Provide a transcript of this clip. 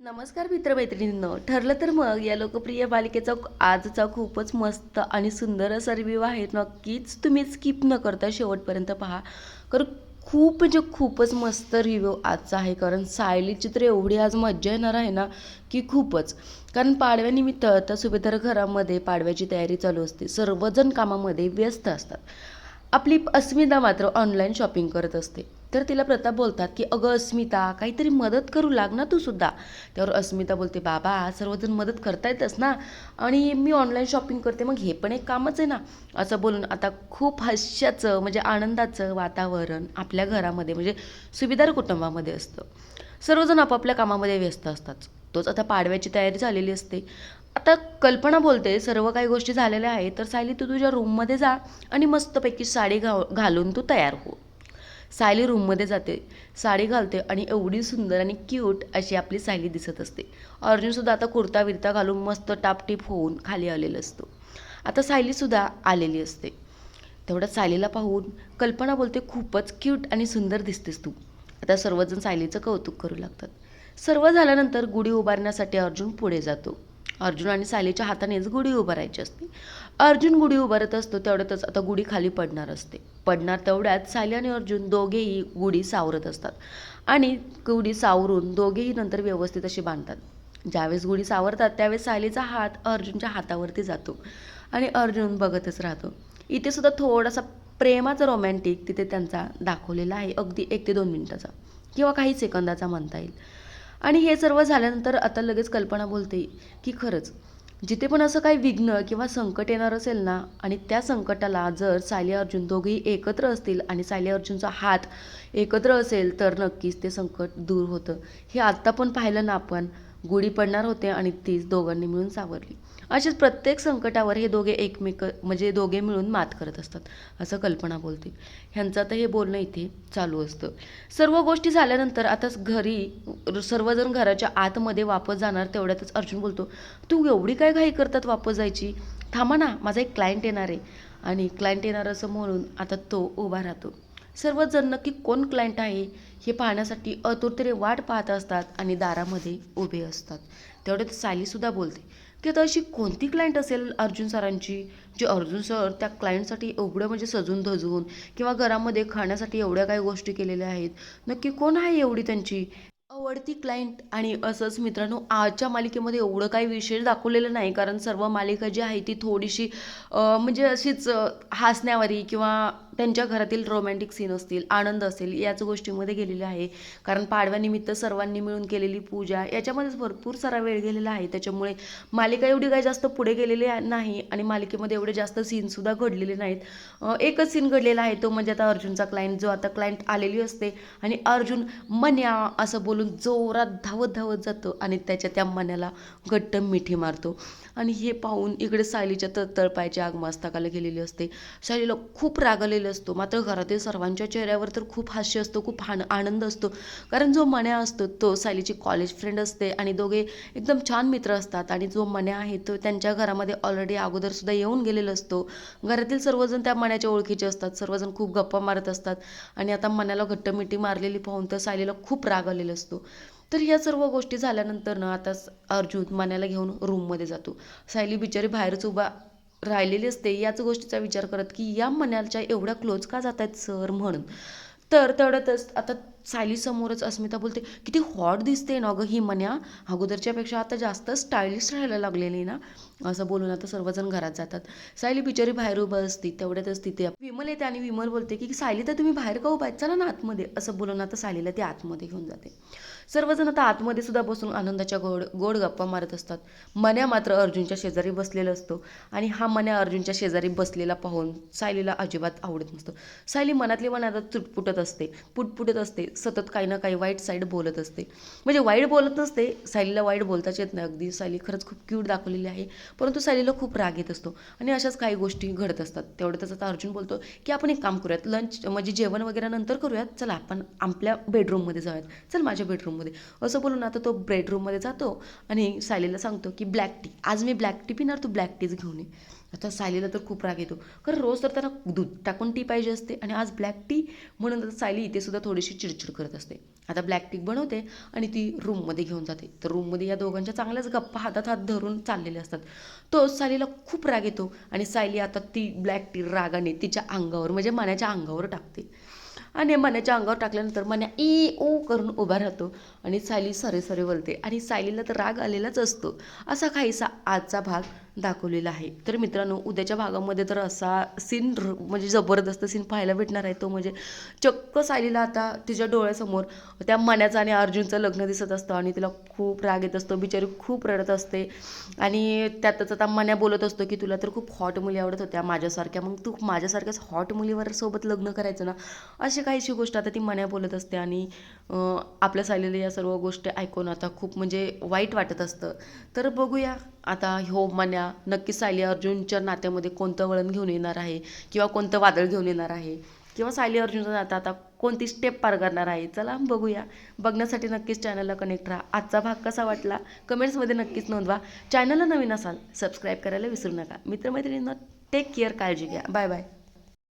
नमस्कार मित्रमैत्रिणींनो. ठरलं तर मग या लोकप्रिय बालिकेचा आजचा खूपच मस्त आणि सुंदर असा रिव्ह्यू आहे. नक्कीच तुम्ही स्किप न करता शेवटपर्यंत पहा. कारण खूप म्हणजे खूपच मस्त रिव्ह्यू आजचा आहे. कारण सायली चित्र एवढी आज मज्जा येणार आहे ना की खूपच. कारण पाडव्यानिमित्त आता सुभेदार घरामध्ये पाडव्याची तयारी चालू असते. सर्वजण कामामध्ये व्यस्त असतात. आपली अस्मिता मात्र ऑनलाईन शॉपिंग करत असते. तर तिला प्रताप बोलतात की अगं अस्मिता काहीतरी मदत करू लाग ना तू सुद्धा. त्यावर अस्मिता बोलते बाबा सर्वजण मदत करतायतच ना. आणि मी ऑनलाईन शॉपिंग करते मग हे पण एक कामच आहे ना. असं बोलून आता खूप हास्याचं म्हणजे आनंदाचं वातावरण आपल्या घरामध्ये म्हणजे सुभेदार कुटुंबामध्ये असतं. सर्वजण आपापल्या कामामध्ये व्यस्त असतात. तोच आता पाडव्याची तयारी झालेली असते. आता कल्पना बोलते सर्व काही गोष्टी झालेल्या आहेत तर सायली तू तुझ्या रूममध्ये जा आणि मस्तपैकी साडी घा घालून तू तयार हो. सायली रूममध्ये जाते. साडी घालते आणि एवढी सुंदर आणि क्यूट अशी आपली सायली दिसत असते. अर्जुनसुद्धा आता कुर्ता विरता घालून मस्त टापटीप होऊन खाली आलेला असतो. आता सायलीसुद्धा आलेली असते. तेवढ्यात सायलीला पाहून कल्पना बोलते खूपच क्यूट आणि सुंदर दिसतेस तू. आता सर्वजण सायलीचं कौतुक करू लागतात. सर्व झाल्यानंतर गुढी उभारण्यासाठी अर्जुन पुढे जातो. अर्जुन आणि सायलीच्या हातानेच गुढी उभारायची असते. अर्जुन गुढी उभारत असतो तेवढ्यातच आता गुढी खाली पडणार असते. पडणार तेवढ्यात सायली आणि अर्जुन दोघेही गुढी सावरत असतात. आणि गुढी सावरून दोघेही नंतर व्यवस्थित अशी बांधतात. ज्यावेळेस गुढी सावरतात त्यावेळेस सायलीचा हात अर्जुनच्या हातावरती जातो आणि अर्जुन बघतच राहतो. इथे सुद्धा थोडासा प्रेमाचा रोमॅन्टिक तिथे त्यांचा दाखवलेला आहे अगदी एक ते दोन मिनिटाचा किंवा काही सेकंदाचा म्हणता येईल. आणि हे सर्व झाल्यानंतर आता लगेच कल्पना बोलते की खरंच जिथे पण असं काही विघ्न किंवा संकट येणार असेल ना आणि त्या संकटाला जर सायली अर्जुन दोघेही एकत्र असतील आणि सायली अर्जुनचा हात एकत्र असेल तर नक्कीच ते संकट दूर होतं. हे आत्ता पण पाहिलं ना आपण गुढी पडणार होते आणि तीच दोघांनी मिळून सावरली. असेच प्रत्येक संकटावर हे दोघे एकमेक म्हणजे दोघे मिळून मात करत असतात असं कल्पना बोलते. ह्यांचं तर हे बोलणं इथे चालू असतं. सर्व गोष्टी झाल्यानंतर आता घरी सर्वजण घराच्या आतमध्ये वापस जाणार तेवढ्यातच अर्जुन बोलतो तू एवढी काय घाई करतात वापस जायची? थांबा ना माझा एक क्लायंट येणार आहे. आणि क्लायंट येणार असं म्हणून आता तो उभा राहतो. सर्वजण नक्की कोण क्लायंट आहे हे पाहण्यासाठी अतुरतेने वाट पाहत असतात आणि दारामध्ये उभे असतात. तेवढ्यात सायलीसुद्धा बोलते की आता अशी कोणती क्लायंट असेल अर्जुन सरांची? जे अर्जुन सर त्या क्लायंटसाठी एवढं म्हणजे सजून धजून किंवा घरामध्ये खाण्यासाठी एवढ्या काही गोष्टी केलेल्या आहेत नक्की कोण आहे एवढी त्यांची? आवडती क्लायंट आणि असंच मित्रांनो आजच्या मालिकेमध्ये एवढं काही विशेष दाखवलेलं नाही कारण सर्व मालिका जी आहे ती थोडीशी म्हणजे अशीच हसण्यावारी किंवा त्यांच्या घरातील रोमॅन्टिक सीन असतील आनंद असेल याच गोष्टीमध्ये गेलेले आहे. कारण पाडव्यानिमित्त सर्वांनी मिळून केलेली पूजा याच्यामध्येच भरपूर सारा वेळ गेलेला आहे. त्याच्यामुळे मालिका एवढी काही जास्त पुढे गेलेली नाही आणि मालिकेमध्ये एवढे जास्त सीनसुद्धा घडलेले नाहीत. एकच सीन घडलेला आहे तो म्हणजे आता अर्जुनचा क्लायंट जो आता क्लायंट आलेली असते आणि अर्जुन मन्या असं बोलून जोरात धावत धावत जातो आणि त्याच्या त्या मन्याला घट्ट मिठी मारतो. आणि हे पाहून इकडे सायलीच्या तळपायच्या तळपायची गेलेली असते. सायलीला खूप राग आलेला असतो. मात्र घरातील सर्वांच्या चेहऱ्यावर तर खूप हास्य असतो खूप हान आनंद असतो. कारण जो मण्या असतो तो सायलीची कॉलेज फ्रेंड असते आणि दोघे एकदम छान मित्र असतात. आणि जो मण्या आहे तो त्यांच्या घरामध्ये ऑलरेडी अगोदरसुद्धा येऊन गेलेला असतो. घरातील सर्वजण त्या मण्याच्या ओळखीचे असतात. सर्वजण खूप गप्पा मारत असतात. आणि आता मनाला घट्ट मिठी मारलेली पाहून तर सायलीला खूप राग आलेला असतो. तर या सर्व गोष्टी झाल्यानंतर ना आता अर्जुन मण्याला घेऊन रूममध्ये जातो. सायली बिचारी बाहेरच उभा राहिलेली असते याच गोष्टीचा विचार करत की या मनालच्या एवढ्या क्लोज का जात आहेत सर म्हणून? तर तेवढ्यातच आता सायलीसमोरच अस्मिता बोलते किती हॉट दिसते ना गं ही मन्या. अगोदरच्यापेक्षा आता जास्त स्टायलिश राहायला लागलेली ना. असं बोलून आता सर्वजण घरात जातात. सायली बिचारी बाहेर उभं असते तेवढ्यातच तिथे विमल येते आणि विमल बोलते की सायली तर तुम्ही बाहेर का उभा आहेत? चला ना आतमध्ये. असं बोलून आता सायलीला ती आतमध्ये घेऊन जाते. सर्वजण आता आतमध्ये सुद्धा बसून आनंदाच्या गोड गोड गप्पा मारत असतात. मन्या मात्र अर्जुनच्या शेजारी बसलेला असतो आणि हा मन्या अर्जुनच्या शेजारी बसलेला पाहून सायलीला अजिबात आवडत नसतं. सायली मनातली मनात चुटपुटत असते पुटपुटत असते. सतत काही ना काही वाईट साईड बोलत असते. म्हणजे वाईट बोलत नसते सायलीला वाईट बोलताच येत नाही अगदी. सायली खरंच खूप क्यूट दाखवलेली आहे. परंतु सायलीला खूप राग येत असतो. आणि अशाच काही गोष्टी घडत असतात. तेवढ्यातच आता अर्जुन बोलतो की आपण एक काम करूयात. लंच म्हणजे जेवण वगैरे नंतर करूयात. चला आपण आपल्या बेडरूममध्ये जाऊयात. चल माझ्या बेडरूममध्ये असं बोलून आता तो बेडरूममध्ये जातो आणि सायलीला सांगतो की ब्लॅक टी. आज मी ब्लॅक टी पिणार तू ब्लॅक टीच घेऊन ये. आता सायलीला तर खूप राग येतो. कारण रोज तर त्याला दूध टाकून टी पाहिजे असते आणि आज ब्लॅक टी म्हणून आता सायली इथे सुद्धा थोडीशी चिडचिड करत असते. आता ब्लॅक टी बनवते आणि ती रूममध्ये घेऊन जाते. तर रूममध्ये या दोघांच्या चांगल्याच गप्पा हातात हात धरून चाललेले असतात. तो सायलीला खूप राग येतो आणि सायली आता ती ब्लॅक टी रागाने तिच्या अंगावर म्हणजे मनाच्या अंगावर टाकते. आणि मनाच्या अंगावर टाकल्यानंतर मन्या ई ओ करून उभा राहतो आणि सायली सरे सरे बोलते. आणि सायलीला तर राग आलेलाच असतो. असा काहीसा आजचा भाग दाखवलेला आहे. तर मित्रांनो उद्याच्या भागामध्ये तर असा सीन म्हणजे जबरदस्त सीन पाहायला भेटणार आहे. तो म्हणजे चक्क सायलीला आता तिच्या डोळ्यासमोर त्या मन्याचं आणि अर्जुनचं लग्न दिसत असतं आणि तिला खूप राग येत असतो. बिचारी खूप रडत असते. आणि त्यातच आता मण्या बोलत असतो की तुला तर खूप हॉट मुली आवडत होत्या माझ्यासारख्या. मग तू माझ्यासारख्याच हॉट मुलीवर सोबत लग्न करायचं ना? अशी काहीशी गोष्ट आता ती मण्या बोलत असते. आणि आपल्या सायलीला या सर्व गोष्टी ऐकून आता खूप म्हणजे वाईट वाटत असतं. तर बघूया आता हो नक्कीच सायली अर्जुनच्या नात्यामध्ये कोणतं वळण घेऊन येणार आहे? किंवा कोणतं वादळ घेऊन येणार आहे? किंवा सायली अर्जुनचं नातं आता कोणती स्टेप पार करणार आहे? चला बघूया. बघण्यासाठी नक्कीच चॅनलला कनेक्ट राहा. आजचा भाग कसा वाटला? कमेंट्समध्ये नक्कीच नोंदवा. चॅनलला नवीन असाल सबस्क्राईब करायला विसरू नका. मित्रमैत्रिणींना टेक केअर काळजी घ्या. Bye bye